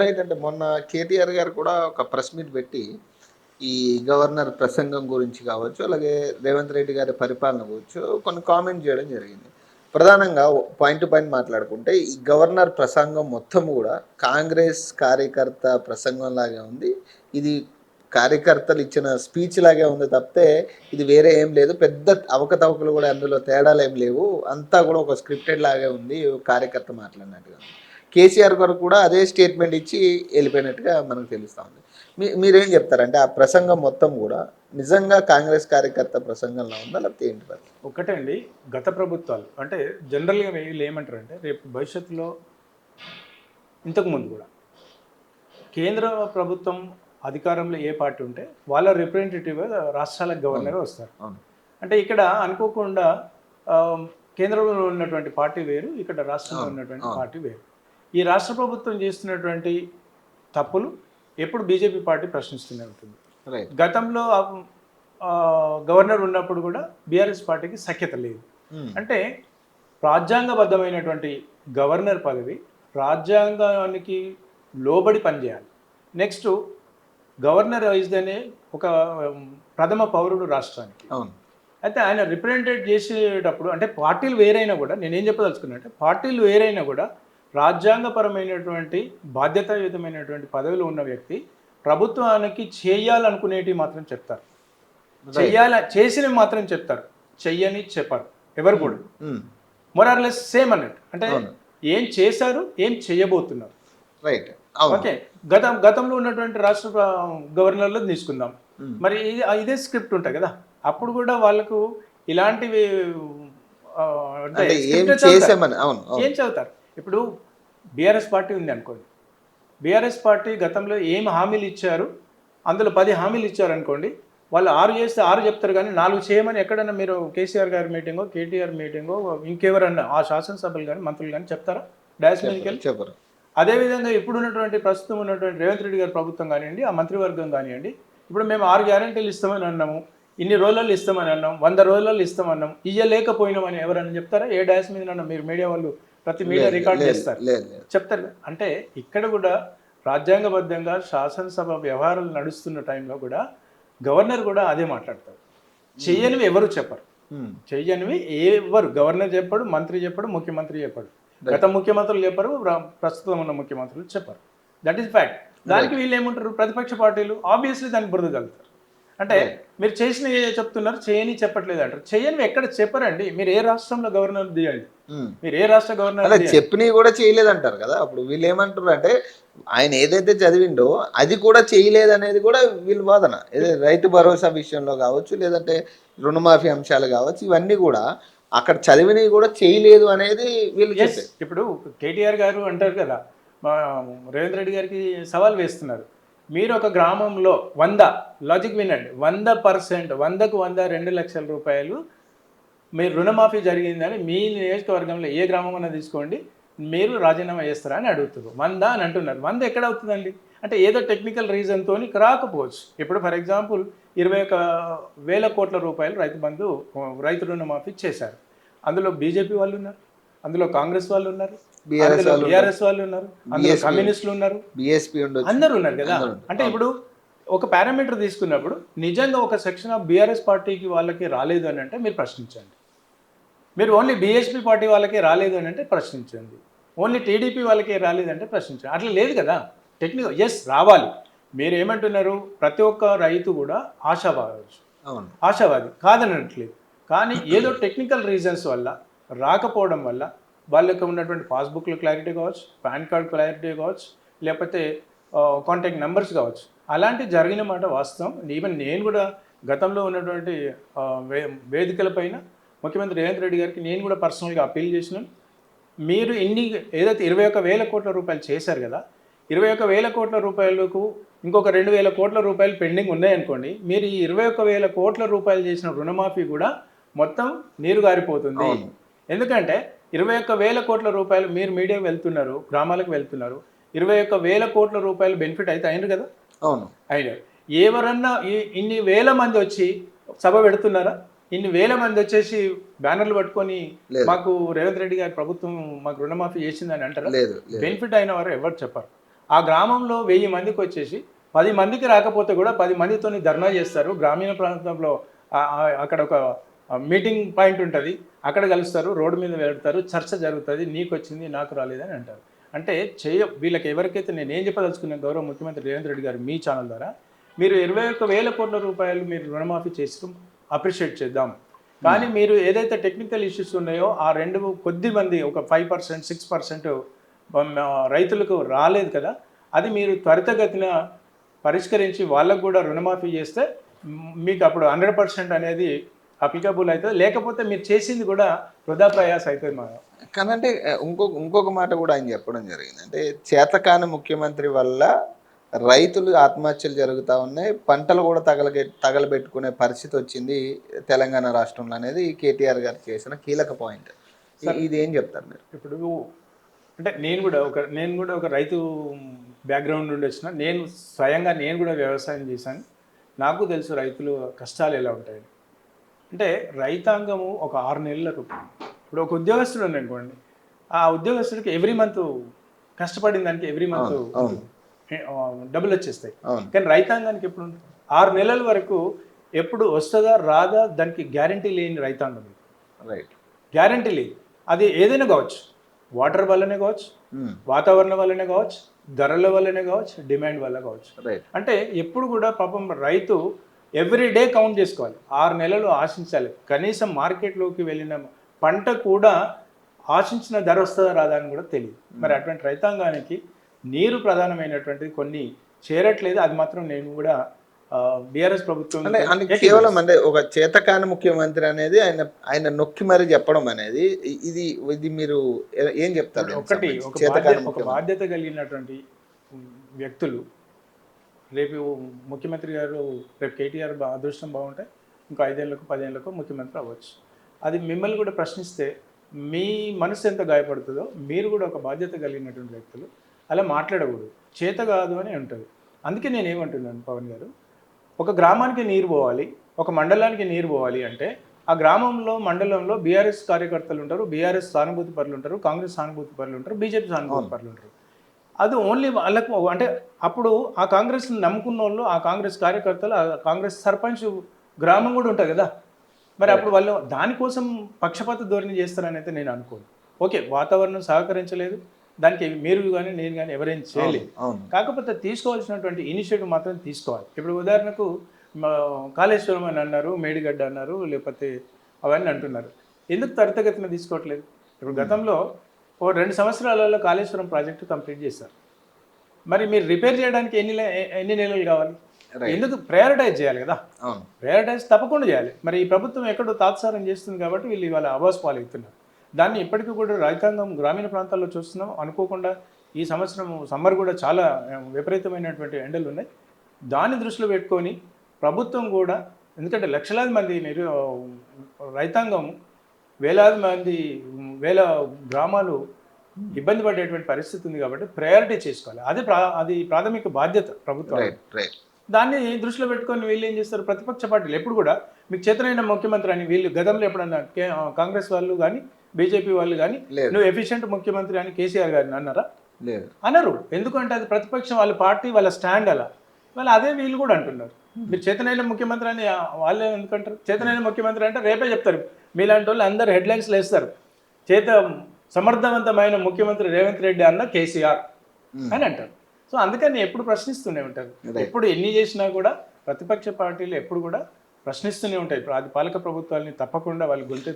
Right అంటే మొన్న కేటీఆర్ గారు కూడా ఒక ప్రెస్ మీట్ పెట్టి ఈ గవర్నర్ ప్రసంగం గురించి కావచ్చు అలాగే రేవంత్ రెడ్డి గారి పరిపాలన గురించి కొన్ని కామెంట్ చేయడం జరిగింది. ప్రధానంగా పాయింట్ టు పాయింట్ మాట్లాడుకుంటే ఈ గవర్నర్ ప్రసంగం మొత్తం కూడా కాంగ్రెస్ కార్యకర్త ప్రసంగం లాగే ఉంది. ఇది కార్యకర్తలు ఇచ్చిన స్పీచ్ లాగే ఉంది తప్పితే ఇది వేరే ఏం లేదు. పెద్ద అవకతవకలు కూడా అందులో తేడాలు ఏం లేవు. అంతా కూడా ఒక స్క్రిప్టెడ్ లాగే ఉంది. కార్యకర్త మాట్లాడినట్టుగా. ఉంది. కేసీఆర్ గారు కూడా అదే స్టేట్మెంట్ ఇచ్చి వెళ్ళిపోయినట్టుగా మనకు తెలుస్తూ ఉంది. మీ మీరేం చెప్తారంటే ఆ ప్రసంగం మొత్తం కూడా నిజంగా కాంగ్రెస్ కార్యకర్త ప్రసంగంలో ఉందా లేకపోతే ఏంటి ఒకటే అండి గత ప్రభుత్వాలు అంటే జనరల్గా వీళ్ళు ఏమంటారంటే రేపు భవిష్యత్తులో ఇంతకుముందు కూడా కేంద్ర ప్రభుత్వం అధికారంలో ఏ పార్టీ ఉంటే వాళ్ళ రిప్రజెంటేటివ్ రాష్ట్రాలకు గవర్నర్ వస్తారు. అంటే ఇక్కడ అనుకోకుండా కేంద్రంలో ఉన్నటువంటి పార్టీ వేరు ఇక్కడ రాష్ట్రంలో ఉన్నటువంటి. పార్టీ వేరు. ఈ రాష్ట్ర ప్రభుత్వం చేస్తున్నటువంటి తప్పులు ఎప్పుడు బీజేపీ పార్టీ ప్రశ్నిస్తూనే ఉంటుంది. గతంలో గవర్నర్ ఉన్నప్పుడు కూడా బీఆర్ఎస్ పార్టీకి సఖ్యత లేదు. అంటే రాజ్యాంగబద్ధమైనటువంటి గవర్నర్ పదవి రాజ్యాంగానికి లోబడి పనిచేయాలి. నెక్స్ట్ గవర్నర్ వైజ్దనే ఒక ప్రథమ పౌరుడు రాష్ట్రానికి. అవును. అయితే ఆయన రిప్రజెంటేట్ చేసేటప్పుడు అంటే పార్టీలు వేరైనా కూడా నేనేం చెప్పదలుచుకున్నా అంటే పార్టీలు వేరైనా కూడా రాజ్యాంగపరమైనటువంటి బాధ్యతాయుతమైనటువంటి పదవిలో ఉన్న వ్యక్తి ప్రభుత్వానికి చేయాలనుకునేటివి మాత్రం చెప్తారు. చెయ్యాల చేసినవి మాత్రం చెప్తారు. చెయ్యని చెప్పరు. ఎవరు కూడా. మొరార్లెస్ సేమ్ అన్నట్టు. అంటే. ఏం చేశారు ఏం చేయబోతున్నారు. Right okay. గతం గతంలో ఉన్నటువంటి రాష్ట్ర గవర్నర్లు తీసుకుందాం. మరి ఇది- స్క్రిప్ట్ ఉంటాయి కదా. అప్పుడు కూడా వాళ్ళకు ఇలాంటివి ఏం చదువుతారు? ఇప్పుడు బీఆర్ఎస్ పార్టీ ఉంది అనుకోండి. బీఆర్ఎస్ పార్టీ గతంలో ఏం హామీలు ఇచ్చారు? అందులో పది హామీలు ఇచ్చారు అనుకోండి. వాళ్ళు ఆరు చేస్తే ఆరు చెప్తారు కానీ నాలుగు చేయమని ఎక్కడన్నా మీరు కేసీఆర్ గారి మీటింగో కేటీఆర్ మీటింగో ఇంకెవరన్నా ఆ శాసనసభలు కానీ మంత్రులు కానీ చెప్తారా? డాష్ మీదకి వెళ్ళి? చెప్పరు అదేవిధంగా ఇప్పుడు ఉన్నటువంటి ప్రస్తుతం ఉన్నటువంటి రేవంత్ రెడ్డి గారి ప్రభుత్వం కానివ్వండి ఆ మంత్రివర్గం కానివ్వండి ఇప్పుడు మేము ఆరు గ్యారెంటీలు ఇస్తామని అన్నాము ఇన్ని రోజులలో ఇస్తామని అన్నాం వంద రోజులలో ఇస్తామన్నాం ఇయ్యలేకపోయినామని ఎవరన్నా చెప్తారా? ఏ డాష్ మీద మీరు మీడియా వాళ్ళు ప్రతి మీడియా రికార్డ్ చేస్తారు. చెప్తారు. అంటే ఇక్కడ కూడా రాజ్యాంగబద్ధంగా శాసనసభ వ్యవహారాలు నడుస్తున్న టైంలో కూడా గవర్నర్ కూడా అదే మాట్లాడతారు చెయ్యనివి ఎవరు చెప్పరు. మ్మ్. చెయ్యనివి ఎవరు? గవర్నర్ చెప్పాడు మంత్రి చెప్పాడు ముఖ్యమంత్రి చెప్పాడు. గత ముఖ్యమంత్రులు చెప్పరు ప్రస్తుతం ఉన్న ముఖ్యమంత్రులు చెప్పరు. దట్ ఈస్ ఫ్యాక్ట్ దానికి వీళ్ళు ఏమంటారు? ప్రతిపక్ష పార్టీలు ఆబ్వియస్లీ దానికి బురద కలుగుతారు అంటే మీరు చేసిన చెప్తున్నారు చేయని చెప్పట్లేదు అంటారు. చేయనివి ఎక్కడ చెప్పరండి. మీరు ఏ రాష్ట్రంలో గవర్నర్ తీయండి మ్మ్. మీరు ఏ రాష్ట్ర గవర్నర్ చెప్పినవి కూడా చేయలేదంటారు కదా. అప్పుడు వీళ్ళు ఏమంటారు అంటే ఆయన ఏదైతే చదివిండో అది కూడా చేయలేదు అనేది కూడా వీళ్ళ వాదన. రైతు భరోసా విషయంలో కావచ్చు లేదంటే రుణమాఫీ అంశాలు కావచ్చు ఇవన్నీ కూడా అక్కడ చదివినవి కూడా చేయలేదు అనేది వీళ్ళు ఇప్పుడు కేటీఆర్ గారు అంటారు కదా రేవంత్ రెడ్డి గారికి సవాల్ వేస్తున్నారు. మీరు ఒక గ్రామంలో వంద లాజిక్ వినండి వంద పర్సెంట్ వందకు వంద రెండు లక్షల రూపాయలు మీరు రుణమాఫీ జరిగిందని మీ నియోజకవర్గంలో ఏ గ్రామం తీసుకోండి మీరు రాజీనామా చేస్తారా అని అడుగుతున్నారు వంద అని అంటున్నారు. వంద ఎక్కడ అవుతుందండి? అంటే ఏదో టెక్నికల్ రీజన్తో రాకపోవచ్చు. ఇప్పుడు ఫర్ ఎగ్జాంపుల్ ఇరవై ఒక వేల కోట్ల రూపాయలు రైతు బంధు రైతు రుణమాఫీ చేశారు. అందులో బీజేపీ వాళ్ళు ఉన్నారు అందులో కాంగ్రెస్ వాళ్ళు ఉన్నారు బీఆర్ఎస్ వాళ్ళు ఉన్నారు. కమ్యూనిస్టులు ఉన్నారు. బిఎస్పీ అందరూ ఉన్నారు కదా. అంటే ఇప్పుడు ఒక పారామీటర్ తీసుకున్నప్పుడు నిజంగా ఒక సెక్షన్ ఆఫ్ బీఆర్ఎస్ పార్టీకి వాళ్ళకి రాలేదు అని అంటే మీరు ప్రశ్నించండి. మీరు ఓన్లీ బీఎస్పీ పార్టీ వాళ్ళకే రాలేదు అని అంటే ప్రశ్నించండి. ఓన్లీ టీడీపీ వాళ్ళకే రాలేదంటే ప్రశ్నించండి. అట్లా లేదు కదా? టెక్నికల్ ఎస్ రావాలి. మీరు ఏమంటున్నారు? ప్రతి ఒక్క రైతు కూడా ఆశావాది. అవును. ఆశావాది. కాదనట్లేదు. కానీ ఏదో టెక్నికల్ రీజన్స్ వల్ల రాకపోవడం వల్ల వాళ్ళకి ఉన్నటువంటి పాస్బుక్లో క్లారిటీ కావచ్చు పాన్ కార్డ్ క్లారిటీ కావచ్చు లేకపోతే కాంటాక్ట్ నెంబర్స్ కావచ్చు. అలాంటి జరిగిన మాట వాస్తవం. ఈవెన్ నేను కూడా గతంలో ఉన్నటువంటి వే వేదికలపైన ముఖ్యమంత్రి రేవంత్ రెడ్డి గారికి నేను కూడా పర్సనల్గా అప్పీల్ చేసినాను. మీరు ఇన్ని ఏదైతే ఇరవై ఒక వేల కోట్ల రూపాయలు చేశారు కదా ఇరవై ఒక వేల కోట్ల రూపాయలకు ఇంకొక రెండు వేల కోట్ల రూపాయలు పెండింగ్ ఉన్నాయనుకోండి మీరు ఈ ఇరవై ఒక వేల కోట్ల రూపాయలు చేసిన రుణమాఫీ కూడా మొత్తం నీరు గారిపోతుంది. ఎందుకంటే ఇరవై ఒక్క వేల కోట్ల రూపాయలు మీరు మీడియాకి వెళ్తున్నారు గ్రామాలకు వెళ్తున్నారు. ఇరవై ఒక్క వేల కోట్ల రూపాయలు బెనిఫిట్ అయితే అయినారు కదా? అవును. అయినారు. ఎవరన్నా ఇన్ని వేల మంది వచ్చి సభ పెడుతున్నారా? ఇన్ని వేల మంది వచ్చేసి బ్యానర్లు పట్టుకొని. మాకు రేవంత్ రెడ్డి గారి ప్రభుత్వం మాకు రుణమాఫీ చేసిందని అంటారా? బెనిఫిట్ అయిన వారు ఎవరు చెప్పరు. ఆ గ్రామంలో వెయ్యి మందికి వచ్చేసి పది మందికి రాకపోతే కూడా పది మందితో ధర్నా చేస్తారు. గ్రామీణ ప్రాంతంలో అక్కడ ఒక మీటింగ్ పాయింట్ ఉంటుంది. అక్కడ కలుస్తారు రోడ్డు మీద వెళ్తారు చర్చ జరుగుతుంది నీకు వచ్చింది నాకు రాలేదని అంటారు. అంటే చేయ వీళ్ళకి ఎవరికైతే నేను ఏం చెప్పదలుచుకున్న గౌరవ ముఖ్యమంత్రి రేవంత్ రెడ్డి గారు మీ ఛానల్ ద్వారా మీరు ఇరవై ఒక్క వేల కోట్ల రూపాయలు మీరు రుణమాఫీ చేసి అప్రిషియేట్ చేద్దాం. కానీ మీరు ఏదైతే టెక్నికల్ ఇష్యూస్ ఉన్నాయో ఆ రెండు కొద్ది మంది ఒక ఫైవ్ పర్సెంట్ సిక్స్ పర్సెంట్ రైతులకు రాలేదు కదా అది మీరు త్వరితగతిన పరిష్కరించి వాళ్ళకు కూడా రుణమాఫీ చేస్తే మీకు అప్పుడు హండ్రెడ్ పర్సెంట్ అనేది అప్లికబుల్ అవుతుంది. లేకపోతే మీరు చేసింది కూడా వృధా ప్రయాస అవుతుంది మా కానీ అంటే ఇంకొక ఇంకొక మాట కూడా ఆయన చెప్పడం జరిగింది. అంటే చేతకాని ముఖ్యమంత్రి వల్ల రైతులు ఆత్మహత్యలు జరుగుతూ ఉన్నాయి. పంటలు కూడా తగలగే తగలబెట్టుకునే పరిస్థితి వచ్చింది తెలంగాణ రాష్ట్రంలో అనేది కేటీఆర్ గారు చేసిన కీలక పాయింట్. ఇది ఏం చెప్తారు మీరు? ఇప్పుడు అంటే నేను కూడా ఒక నేను కూడా ఒక రైతు బ్యాక్గ్రౌండ్ నుండి వచ్చిన నేను స్వయంగా నేను కూడా వ్యవసాయం చేశాను. నాకు తెలుసు రైతులు కష్టాలు ఎలా ఉంటాయని. అంటే రైతాంగము ఒక ఆరు నెలలకు ఇప్పుడు ఒక ఉద్యోగస్తుడు ఉంది అనుకోండి ఆ ఉద్యోగస్తుడికి ఎవ్రీ మంత్ కష్టపడిన దానికి ఎవ్రీ మంత్. డబ్బులు వచ్చేస్తాయి. కానీ రైతాంగానికి ఎప్పుడు ఆరు నెలల వరకు ఎప్పుడు వస్తుందా రాదా దానికి గ్యారంటీ లేని రైతాంగం రైట్ గ్యారంటీ లేదు. అది ఏదైనా కావచ్చు. వాటర్ వల్లనే కావచ్చు వాతావరణం వల్లనే కావచ్చు ధరల వల్లనే కావచ్చు డిమాండ్ వల్ల కావచ్చు. అంటే ఎప్పుడు కూడా పాపం రైతు ఎవ్రీ డే కౌంట్ చేసుకోవాలి. ఆరు నెలలు ఆశించాలి. కనీసం మార్కెట్లోకి వెళ్ళిన పంట కూడా ఆశించిన ధర వస్తుందా రాదా అని కూడా తెలియదు. మరి అటువంటి రైతాంగానికి నీరు ప్రధానమైనటువంటి కొన్ని చేరట్లేదు. అది మాత్రం నేను కూడా బీఆర్ఎస్ ప్రభుత్వం అంటే కేవలం అంటే ఒక చేతకాని ముఖ్యమంత్రి అనేది ఆయన ఆయన నొక్కి మరీ చెప్పడం అనేది ఇది ఇది మీరు ఏ- చెప్తారు? ఒకటి? ఒక బాధ్యత కలిగినటువంటి వ్యక్తులు రేపు ముఖ్యమంత్రి గారు రేపు కేటీఆర్ బా అదృష్టం బాగుంటే ఇంకో ఐదేళ్ళకు పదేళ్ళకు ముఖ్యమంత్రి అవ్వచ్చు. అది మిమ్మల్ని కూడా ప్రశ్నిస్తే మీ మనసు ఎంత గాయపడుతుందో మీరు కూడా ఒక బాధ్యత కలిగినటువంటి వ్యక్తులు. అలా మాట్లాడకూడదు. చేత కాదు అని ఉంటుంది అందుకే నేను ఏమంటున్నాను పవన్ గారు ఒక గ్రామానికి నీరు పోవాలి ఒక మండలానికి నీరు పోవాలి అంటే ఆ గ్రామంలో మండలంలో బీఆర్ఎస్ కార్యకర్తలు ఉంటారు బీఆర్ఎస్ సానుభూతి పరులు ఉంటారు కాంగ్రెస్ సానుభూతి పరులు ఉంటారు బీజేపీ సానుభూతి పరులు ఉంటారు. అది ఓన్లీ వాళ్ళకు అంటే అప్పుడు ఆ కాంగ్రెస్ని నమ్ముకున్న వాళ్ళు ఆ కాంగ్రెస్ కార్యకర్తలు ఆ కాంగ్రెస్ సర్పంచ్ గ్రామం కూడా ఉంటుంది కదా. మరి అప్పుడు వాళ్ళు దానికోసం పక్షపాత ధోరణి చేస్తారని అయితే నేను అనుకోను. ఓకే వాతావరణం సహకరించలేదు. దానికి మీరు కానీ నేను కానీ ఎవరేం చేయలేదు. కాకపోతే తీసుకోవాల్సినటువంటి ఇనిషియేటివ్ మాత్రం తీసుకోవాలి. ఇప్పుడు ఉదాహరణకు కాళేశ్వరం అని అన్నారు మేడిగడ్డ అన్నారు లేకపోతే అవన్నీ అంటున్నారు. ఎందుకు త్వరితగతిన తీసుకోవట్లేదు? ఇప్పుడు గతంలో ఓ రెండు సంవత్సరాలలో కాళేశ్వరం ప్రాజెక్టు కంప్లీట్ చేశారు. మరి మీరు రిపేర్ చేయడానికి ఎన్ని ఎన్ని నెలలు కావాలి. ఎందుకు ప్రయారిటైజ్ చేయాలి కదా? ప్రయారిటైజ్ తప్పకుండా చేయాలి. మరి ఈ ప్రభుత్వం ఎక్కడో తాత్సారం చేస్తుంది కాబట్టి వీళ్ళు ఇవాళ అవాస్ పాలవుతున్నారు. దాన్ని ఇప్పటికీ కూడా రైతాంగం గ్రామీణ ప్రాంతాల్లో చూస్తున్నాం. అనుకోకుండా ఈ సంవత్సరం సమ్మర్ కూడా చాలా విపరీతమైనటువంటి ఎండలు ఉన్నాయి. దాన్ని దృష్టిలో పెట్టుకొని ప్రభుత్వం కూడా ఎందుకంటే లక్షలాది మంది మీరు ఆ, రైతాంగం వేలాది మంది వేల గ్రామాలు ఇబ్బంది పడేటువంటి పరిస్థితి ఉంది కాబట్టి ప్రయారిటీ చేసుకోవాలి. అది ప్రా అది ప్రాథమిక బాధ్యత ప్రభుత్వం దాన్ని దృష్టిలో పెట్టుకొని వీళ్ళు ఏం చేస్తారు? ప్రతిపక్ష పార్టీలు ఎప్పుడు కూడా మీకు చేతనైన ముఖ్యమంత్రి అని వీళ్ళు గతంలో ఎప్పుడన్నా కాంగ్రెస్ వాళ్ళు కానీ బీజేపీ వాళ్ళు కానీ. నువ్వు ఎఫిషియెంట్ ముఖ్యమంత్రి అని కేసీఆర్ గారిని అన్నారా? లేదు. అనరు. ఎందుకంటే అది ప్రతిపక్షం వాళ్ళ పార్టీ వాళ్ళ స్టాండ్ అలా. వాళ్ళు అదే వీళ్ళు కూడా అంటున్నారు. మీరు చేతనైన ముఖ్యమంత్రి అని వాళ్ళే ఎందుకంటారు? చేతనైన ముఖ్యమంత్రి అంటే రేపే చెప్తారు. మీలాంటి వాళ్ళు అందరు హెడ్లైన్స్లో వేస్తారు చేత సమర్థవంతమైన ముఖ్యమంత్రి రేవంత్ రెడ్డి అన్న కేసీఆర్ అని అంటారు. సో అందుకని ఎప్పుడు ప్రశ్నిస్తూనే ఉంటారు ఎప్పుడు ఎన్ని చేసినా కూడా ప్రతిపక్ష పార్టీలు ఎప్పుడు కూడా ప్రశ్నిస్తూనే ఉంటాయి. ఇప్పుడు అది పాలక ప్రభుత్వాలని తప్పకుండా వాళ్ళు గొంతెత్తి